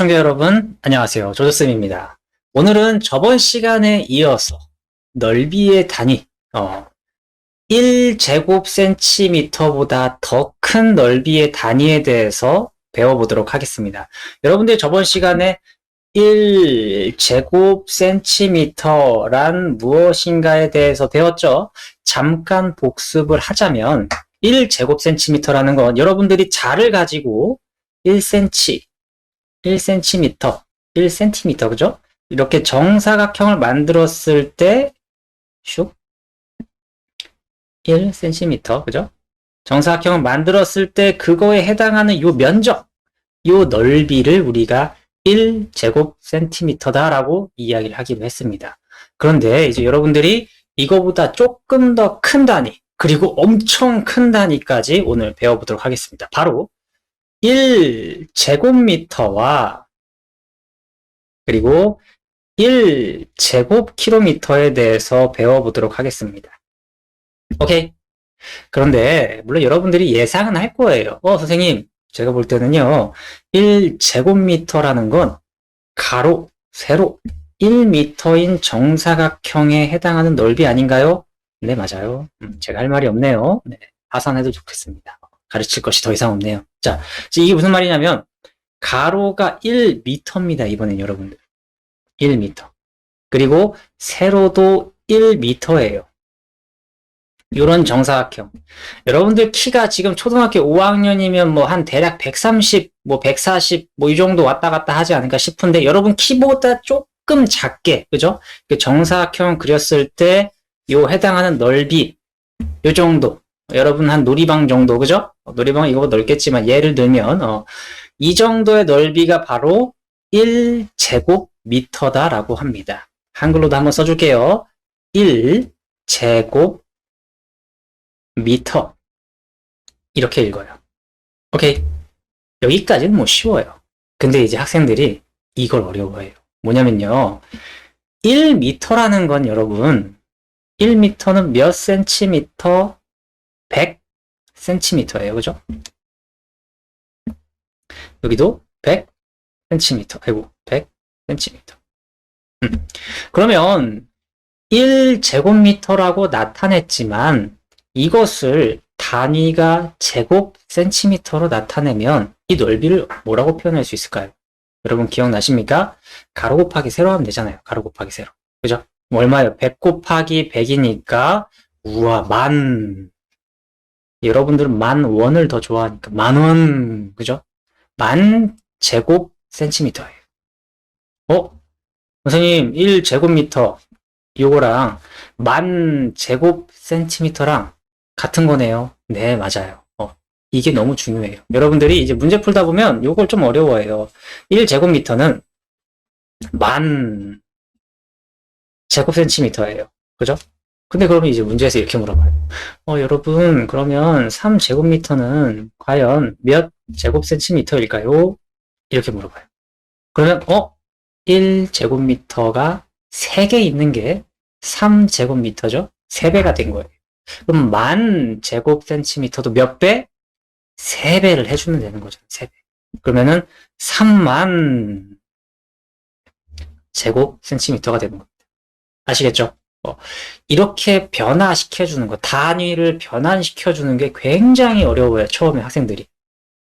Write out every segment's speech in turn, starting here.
시청자 여러분, 안녕하세요. 조조쌤입니다. 오늘은 저번 시간에 이어서 넓이의 단위, 어, 1제곱센티미터보다 더 큰 넓이의 단위에 대해서 배워보도록 하겠습니다. 여러분들 저번 시간에 1제곱센티미터란 무엇인가에 대해서 배웠죠? 잠깐 복습을 하자면 1제곱센티미터라는 건 여러분들이 자를 가지고 1cm, 1cm, 1cm, 그죠? 이렇게 정사각형을 만들었을 때, 슉, 1cm, 그죠? 정사각형을 만들었을 때 그거에 해당하는 요 면적, 요 넓이를 우리가 1제곱센티미터다라고 이야기를 하기로 했습니다. 그런데 이제 여러분들이 이거보다 조금 더 큰 단위, 그리고 엄청 큰 단위까지 오늘 배워보도록 하겠습니다. 바로 1제곱미터와 그리고 1제곱킬로미터에 대해서 배워보도록 하겠습니다. 오케이. 그런데 물론 여러분들이 예상은 할 거예요. 어, 선생님, 제가 볼 때는요. 1제곱미터라는 건 가로, 세로 1미터인 정사각형에 해당하는 넓이 아닌가요? 네, 맞아요. 음, 제가 할 말이 없네요. 네, 하산해도 좋겠습니다. 가르칠 것이 더 이상 없네요. 자, 이게 무슨 말이냐면 가로가 1미터입니다. 이번엔 여러분들. 1미터. 그리고 세로도 1미터예요. 이런 정사각형. 여러분들 키가 지금 초등학교 5학년이면 뭐 한 대략 130, 뭐 140, 뭐 이 정도 왔다 갔다 하지 않을까 싶은데 여러분 키보다 조금 작게, 그죠? 그 정사각형 그렸을 때 요 해당하는 넓이, 요 정도. 여러분 한 놀이방 정도, 그죠? 놀이방은 이거보다 넓겠지만 예를 들면, 어, 이 정도의 넓이가 바로 1제곱미터다 라고 합니다. 한글로도 한번 써줄게요. 1제곱 미터 이렇게 읽어요. 오케이. 여기까지는 뭐 쉬워요. 근데 이제 학생들이 이걸 어려워해요. 뭐냐면요. 1미터라는 건 여러분 1미터는 몇 센티미터 100 센티미터예요. 그죠? 여기도 100 센티미터. 아이고, 100 센티미터. 음. 그러면 1제곱미터라고 나타냈지만 이것을 단위가 제곱 센티미터로 나타내면 이 넓이를 뭐라고 표현할 수 있을까요? 여러분 기억나십니까? 가로 곱하기 세로 하면 되잖아요. 가로 곱하기 세로. 그죠? 얼마예요? 100 곱하기 100이니까 우와 만 여러분들은 만 원을 더 좋아하니까 만 원 그죠? 만 제곱 센티미터예요. 어? 선생님 1 제곱미터 요거랑 만 제곱 센티미터랑 같은 거네요. 네, 맞아요. 어, 이게 너무 중요해요. 여러분들이 이제 문제 풀다 보면 요걸 좀 어려워해요. 1제곱미터는 만 제곱 센티미터예요. 그죠? 근데 그러면 이제 문제에서 이렇게 물어봐요. 어, 여러분, 그러면 3제곱미터는 과연 몇 제곱센티미터일까요? 이렇게 물어봐요. 그러면, 어? 1제곱미터가 3개 있는 게 3제곱미터죠? 3배가 된 거예요. 그럼 만 제곱센티미터도 몇 배? 3배를 해주면 되는 거죠. 3배. 그러면은 3만 제곱센티미터가 되는 겁니다. 아시겠죠? 어, 이렇게 변화시켜주는 거, 단위를 변환시켜주는 게 굉장히 어려워요. 처음에 학생들이.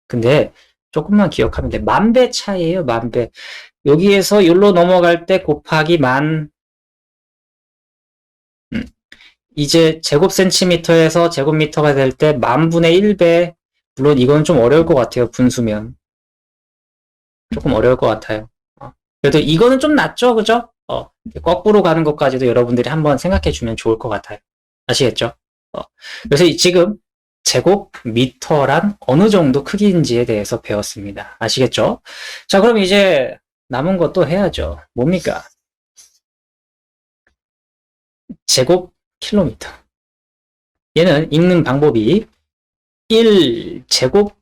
근데 조금만 기억하면 돼. 만배 차이에요. 만 배. 여기에서 여기로 넘어갈 때 곱하기 만 음. 이제 제곱 센티미터에서 제곱미터가 될 때 만분의 1배 물론 이건 좀 어려울 것 같아요. 분수면 조금 어려울 것 같아요. 어. 그래도 이거는 좀 낫죠. 그죠? 어, 거꾸로 가는 것까지도 여러분들이 한번 생각해 주면 좋을 것 같아요. 아시겠죠? 어, 그래서 지금 제곱 미터란 어느 정도 크기인지에 대해서 배웠습니다. 아시겠죠? 자, 그럼 이제 남은 것도 해야죠. 뭡니까? 제곱 킬로미터. 얘는 읽는 방법이 1 제곱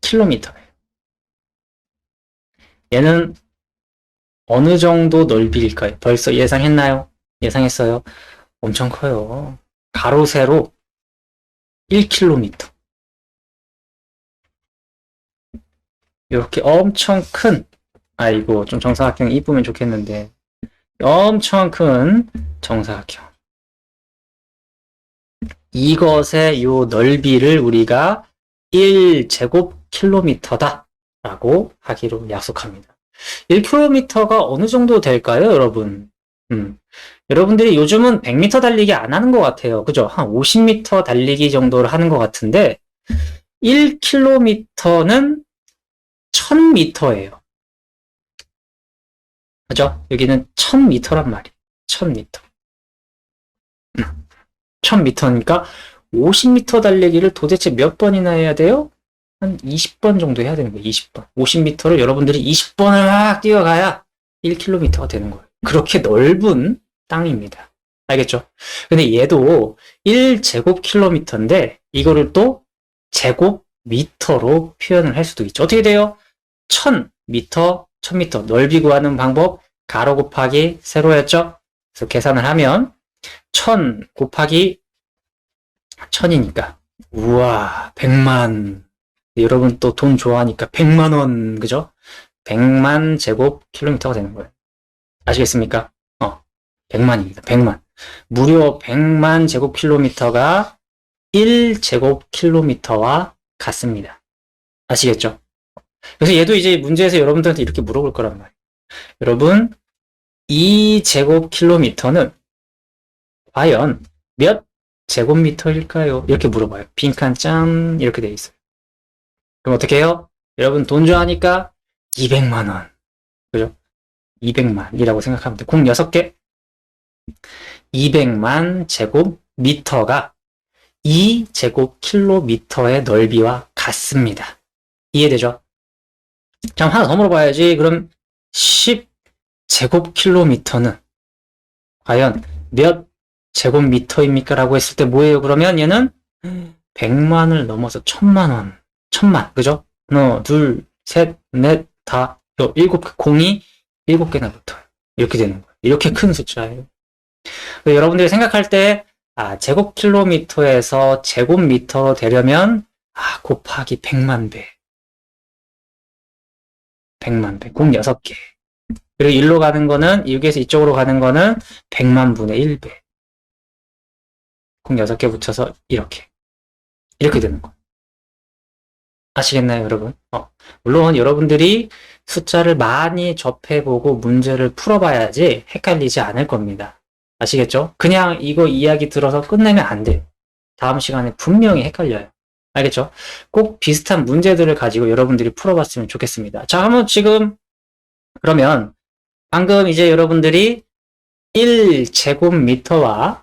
킬로미터예요. 얘는 어느 정도 넓이일까요? 벌써 예상했나요? 예상했어요? 엄청 커요. 가로, 세로 1km. 이렇게 엄청 큰, 아이고, 좀 정사각형 이쁘면 좋겠는데, 엄청 큰 정사각형. 이것의 요 넓이를 우리가 1제곱킬로미터다 라고 하기로 약속합니다. 1km가 어느 정도 될까요, 여러분? 음. 여러분들이 요즘은 100m 달리기 안 하는 것 같아요. 그죠? 한 50m 달리기 정도를 하는 것 같은데, 1km는 1000m예요. 그죠? 여기는 1000m란 말이에요. 1000m. 음. 1000m니까 50m 달리기를 도대체 몇 번이나 해야 돼요? 한 20번 정도 해야 되는 거예요. 20번. 50m를 여러분들이 20번을 막 뛰어가야 1km가 되는 거예요. 그렇게 넓은 땅입니다. 알겠죠? 근데 얘도 1제곱킬로미터인데 이거를 또 제곱미터로 표현을 할 수도 있죠. 어떻게 돼요? 1000미터, 1000미터 넓이 구하는 방법 가로 곱하기 세로였죠? 그래서 계산을 하면 1000 곱하기 1000이니까 우와 100만 여러분 또 돈 좋아하니까 100만 원 그죠? 100만 제곱킬로미터가 되는 거예요. 아시겠습니까? 어, 100만입니다. 100만. 무려 100만 제곱킬로미터가 1제곱킬로미터와 같습니다. 아시겠죠? 그래서 얘도 이제 문제에서 여러분들한테 이렇게 물어볼 거란 말이에요. 여러분, 2제곱킬로미터는 과연 몇 제곱미터일까요? 이렇게 물어봐요. 빈칸 짠 이렇게 돼 있어요. 그럼 어떻게 해요? 여러분 돈 좋아하니까 200만 원. 그죠? 200만이라고 생각하면 돼. 공 6개. 200만 제곱미터가 2제곱킬로미터의 넓이와 같습니다. 이해되죠? 자, 하나 더 물어봐야지. 그럼 10제곱킬로미터는 과연 몇 제곱미터입니까? 라고 했을 때 뭐예요? 그러면 얘는 100만을 넘어서 1000만 원. 1000만. 그죠? 하나, 둘, 셋, 넷, 다, 여, 일곱 개, 공이 일곱 개나 붙어요. 이렇게 되는 거예요. 이렇게 큰 숫자예요. 여러분들이 생각할 때, 아, 제곱킬로미터에서 제곱미터로 되려면, 아, 곱하기 100만 배. 100만 배. 공 6개. 그리고 일로 가는 거는, 여기에서 이쪽으로 가는 거는 100만 분의 1배. 공 6개 붙여서 이렇게. 이렇게 되는 거예요. 아시겠나요, 여러분? 어, 물론 여러분들이 숫자를 많이 접해보고 문제를 풀어봐야지 헷갈리지 않을 겁니다. 아시겠죠? 그냥 이거 이야기 들어서 끝내면 안 돼. 다음 시간에 분명히 헷갈려요. 알겠죠? 꼭 비슷한 문제들을 가지고 여러분들이 풀어봤으면 좋겠습니다. 자, 한번 지금, 그러면, 방금 이제 여러분들이 1제곱미터와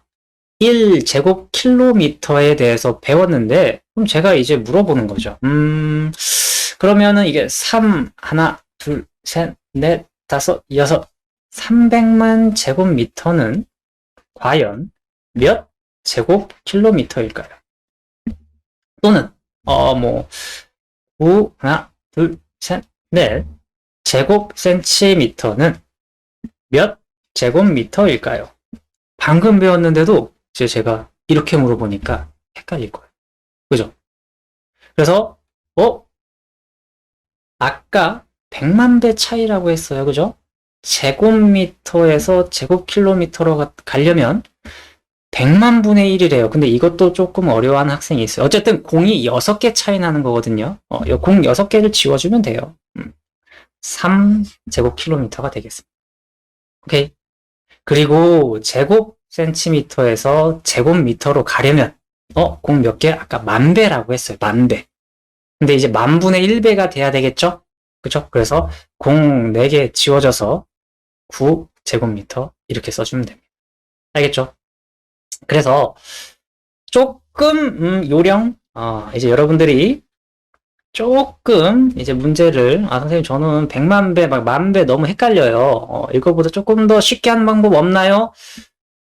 1제곱킬로미터에 대해서 배웠는데, 그럼 제가 이제 물어보는 거죠. 음, 그러면은 이게 3, 하나, 둘, 셋, 넷, 다섯, 여섯, 300만 제곱미터는 과연 몇 제곱킬로미터일까요? 또는, 어, 뭐, 5, 하나, 둘, 셋, 넷, 제곱센티미터는 몇 제곱미터일까요? 방금 배웠는데도 이제 제가 이렇게 물어보니까 헷갈릴 거예요. 그죠? 그래서, 어? 아까 100만 배 차이라고 했어요. 그죠? 제곱미터에서 제곱킬로미터로 가려면 100만 분의 1이래요. 근데 이것도 조금 어려워하는 학생이 있어요. 어쨌든 공이 6개 차이 나는 거거든요. 어, 공 6개를 지워주면 돼요. 음. 3제곱킬로미터가 되겠습니다. 오케이. 그리고 제곱 센티미터에서 제곱미터로 가려면 어, 공 몇 개? 아까 만 배라고 했어요. 만 배. 근데 이제 만 분의 1배가 돼야 되겠죠? 그죠? 그래서 공 4개 지워져서 9 제곱미터 이렇게 써주면 됩니다. 알겠죠? 그래서 조금 음, 요령 어, 이제 여러분들이 조금 이제 문제를 아 선생님 저는 100만 배, 막 만 배 너무 헷갈려요. 어, 이거보다 조금 더 쉽게 하는 방법 없나요?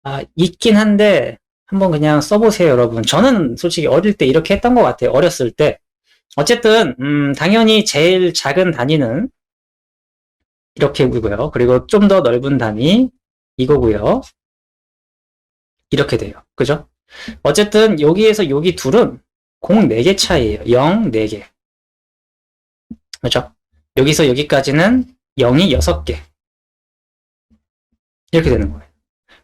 아, 있긴 한데 한번 그냥 써보세요, 여러분. 저는 솔직히 어릴 때 이렇게 했던 것 같아요. 어렸을 때. 어쨌든 음, 당연히 제일 작은 단위는 이렇게고요. 그리고 좀 더 넓은 단위 이거고요. 이렇게 돼요. 그죠? 어쨌든 여기에서 여기 둘은 공 4개 차이에요. 0, 4개. 그죠? 여기서 여기까지는 0이 6개. 이렇게 되는 거예요.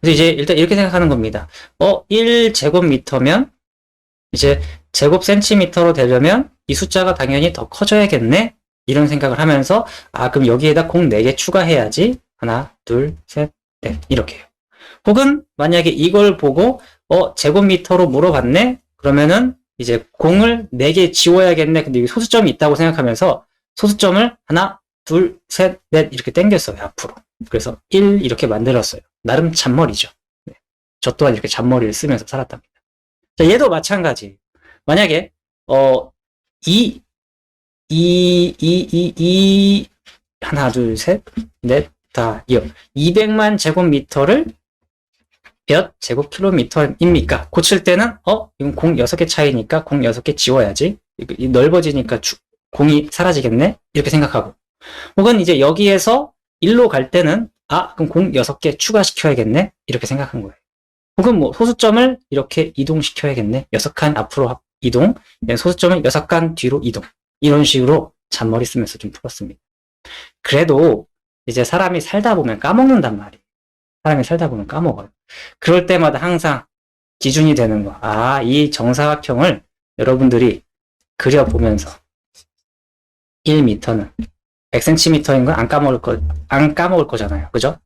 그래서 이제 일단 이렇게 생각하는 겁니다. 어, 1제곱미터면 이제 제곱 센티미터로 되려면 이 숫자가 당연히 더 커져야겠네? 이런 생각을 하면서 아, 그럼 여기에다 공 4개 추가해야지. 하나, 둘, 셋, 넷. 이렇게요. 혹은 만약에 이걸 보고 어, 제곱미터로 물어봤네? 그러면은 이제 공을 4개 지워야겠네. 근데 여기 소수점이 있다고 생각하면서 소수점을 하나, 둘, 셋, 넷 이렇게 당겼어요. 앞으로. 그래서 1 이렇게 만들었어요. 나름 잔머리죠. 네. 저 또한 이렇게 잔머리를 쓰면서 살았답니다. 자, 얘도 마찬가지. 만약에 어 2, 2, 2, 2, 2 하나, 둘, 셋, 넷, 다, 여 200만 제곱미터를 몇 제곱킬로미터입니까? 고칠 때는 어 이건 공 6개 차이니까 공 6개 지워야지. 이 넓어지니까 주- 공이 사라지겠네. 이렇게 생각하고. 혹은 이제 여기에서 1로 갈 때는 아 그럼 공 6개 추가시켜야겠네. 이렇게 생각한 거예요. 혹은 뭐 소수점을 이렇게 이동시켜야겠네. 6칸 앞으로 합- 이동, 네, 소수점을 6칸 뒤로 이동. 이런 식으로 잔머리 쓰면서 좀 풀었습니다. 그래도 이제 사람이 살다 보면 까먹는단 말이에요. 사람이 살다 보면 까먹어요. 그럴 때마다 항상 기준이 되는 거. 아, 이 정사각형을 여러분들이 그려보면서 1m는 100cm인 건 안 까먹을 거, 안 까먹을 거잖아요. 그죠?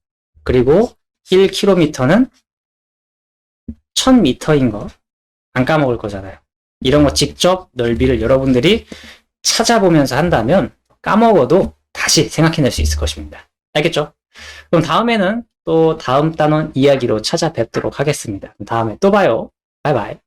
그리고 1km는 1000m인 거 안 까먹을 거잖아요. 이런 거 직접 넓이를 여러분들이 찾아보면서 한다면 까먹어도 다시 생각해낼 수 있을 것입니다. 알겠죠? 그럼 다음에는 또 다음 단원 이야기로 찾아뵙도록 하겠습니다. 다음에 또 봐요. 바이바이.